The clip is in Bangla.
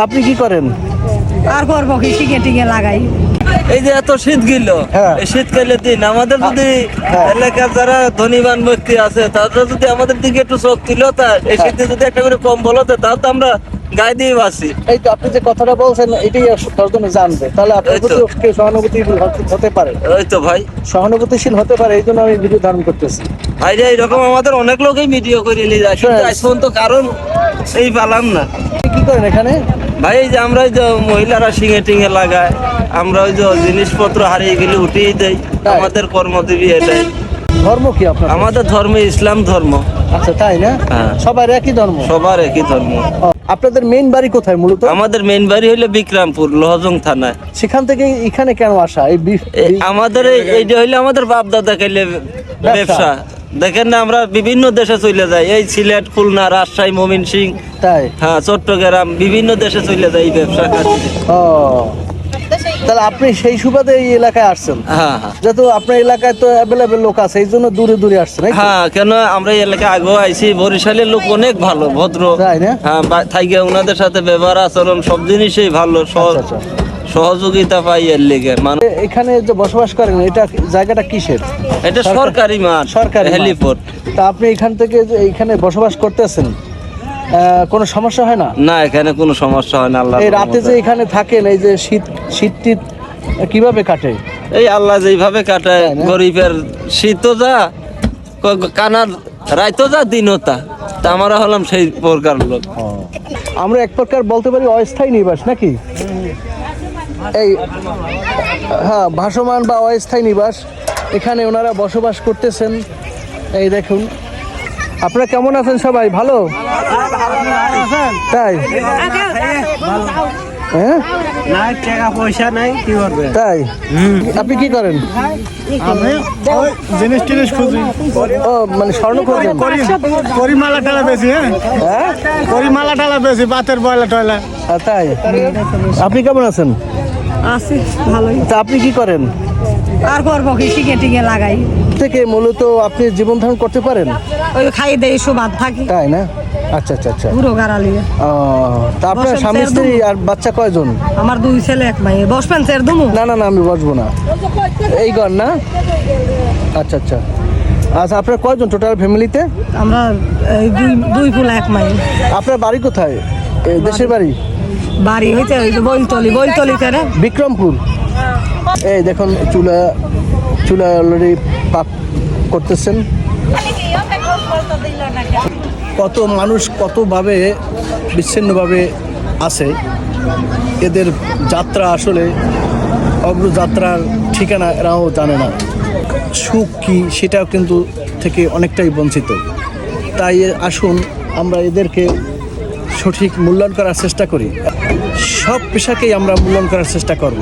আপনি কি করেন? আর করব কি টিকে টিকে লাগাই। এই যে এত শীত গেল হ্যাঁ। শীতকালের দিন আমাদের যদি হ্যাঁ। এলাকার যারা ধনীবান ব্যক্তি আছে তারা যদি আমাদের দিকে একটু চোখ দিল তা এই হ্যাঁ। শীতে যদি একটা করে কম বলো তো তাও তো আমরা গায়ে দিয়ে বাসি এই তো আপনি যে কথাটা বলছেন এটাই দশজনে জানবে। তাহলে আপনার এই প্রতি কেউ সহানুভূতিশীল হতে- পারে। ওই তো ভাই। সহানুভূতিশীল হতে পারে এই জন্য আমি ভিডিও ধারণ করতেছি। ভাই যে এইরকম আমাদের অনেক লোকই ভিডিও করে নিয়ে যায় কিন্তু হ্যাঁ। আজ পর্যন্ত কারণ এই পালাম না। কি করেন এখানে? ভাই এই যে আমরা ওই যে মহিলারা শিঙে টিঙে লাগায় আমরা ওই যে জিনিসপত্র হারিয়ে গেলে উঠিয়ে দেই আমাদের কর্মদেবী এটাই। ধর্ম কি আপনার? আমাদের ধর্ম ইসলাম ধর্ম। আচ্ছা তাই না? হ্যাঁ। সবার একই ধর্ম? সবার একই ধর্ম। আপনাদের মেইন বাড়ি কোথায় মূলত? আমাদের মেইন বাড়ি হইল বিক্রামপুর লোহজং থানায়। সেখান থেকে এখানে কেন আসা? এই আমাদের এই- এইটা হইলে আমাদের বাপ দাদা খাইলে ব্যবসা। দেখেন না আমরা বিভিন্ন দেশে চলে যাই। এই সিলেট খুলনা রাজশাহী মমিন সিং তাই? হ্যাঁ চট্টগ্রাম বিভিন্ন দেশে চলে যাই এই ব্যবসা ও। তাহলে আপনি সেই সুবাদে এই এলাকায় আসছেন? হ্যাঁ হ্যাঁ। যেহেতু আপনার এলাকায় তো অ্যাভেলেবেল লোক আছে এই জন্য দূরে দূরে আসছেন হ্যাঁ কেন আমরা এই এলাকায় আগেও আইছি বরিশালের লোক অনেক ভালো ভদ্র। তাই না? হ্যাঁ থাইকে ওনাদের সাথে ব্যবহার আচরণ সব জিনিসই ভালো আচ্ছা, সহযোগিতা পাই এর লেগে। মানে এখানে যে বসবাস করেন এটা জায়গাটা কিসের? এটা সরকারি মাঠ সরকারি। হেলিপোর্ট। তা আপনি এখান থেকে যে এইখানে বসবাস করতেছেন কোনো সমস্যা হয় না? না এখানে কোনো সমস্যা হয় না আল্লাহ এই রাতে যে এখানে থাকেন এই যে শীত শীত টিত কীভাবে কাটে? এই আল্লাহ যেইভাবে কাটায় গরিবের শীতও যা কানার রাইতো যা দিনও তা। তা আমরা হলাম সেই প্রকার লোক। আমরা এক প্রকার বলতে পারি অস্থায়ী নিবাস নাকি? এই হ্যাঁ ভাসমান বা অস্থায়ী নিবাস এখানে ওনারা বসবাস করতেছেন। এই দেখুন আপনারা কেমন আছেন সবাই? ভালো? তাই? হ্যাঁ? টাকা পয়সা নাই কি করবে? তাই? আপনি কি করেন? আমি জিনিস টিনিস খুঁজি। ও মানে স্বর্ণ খোঁজেন? করি করি টালা বেশি হ্যাঁ? হ্যাঁ? করি টালা বেশি বাতের বয়লা টয়লা। তাই? আপনি কেমন আছেন? আছি ভালোই। তা আপনি কি করেন? আর করব কি টিকে টিকে লাগাই। থেকে মূলত আপনি জীবন ধারণ করতে পারেন? ওই খাই দেই সুবাদ থাকি। তাই না? আচ্ছা আচ্ছা আচ্ছা। পুরো গাড়ালি। ও, তা আপনার স্বামী স্ত্রী আর বাচ্চা কয়জন? আমার দুই ছেলে এক মাই বসবেন স্যার দুমু? না না না আমি বসবো না। এই ঘর না? আচ্ছা আচ্ছা। আচ্ছা আপনার কয়জন টোটাল ফ্যামিলিতে? আমরা দুই দুই ফুলা এক মাই আপনার বাড়ি কোথায়? দেশের বাড়ি? বাড়ি হইতে যে বইলতলি বইলতলিতে বিক্রমপুর। এই দেখুন চুলা চুলা অলরেডি পাক করতেছেন। কত মানুষ কতভাবে বিচ্ছিন্নভাবে আছে এদের যাত্রা আসলে অগ্রযাত্রার ঠিকানা এরাও জানে না। সুখ কি সেটাও কিন্তু থেকে অনেকটাই বঞ্চিত। তাই আসুন আমরা এদেরকে সঠিক মূল্যায়ন করার চেষ্টা করি। সব পেশাকেই আমরা মূল্যায়ন করার চেষ্টা করব।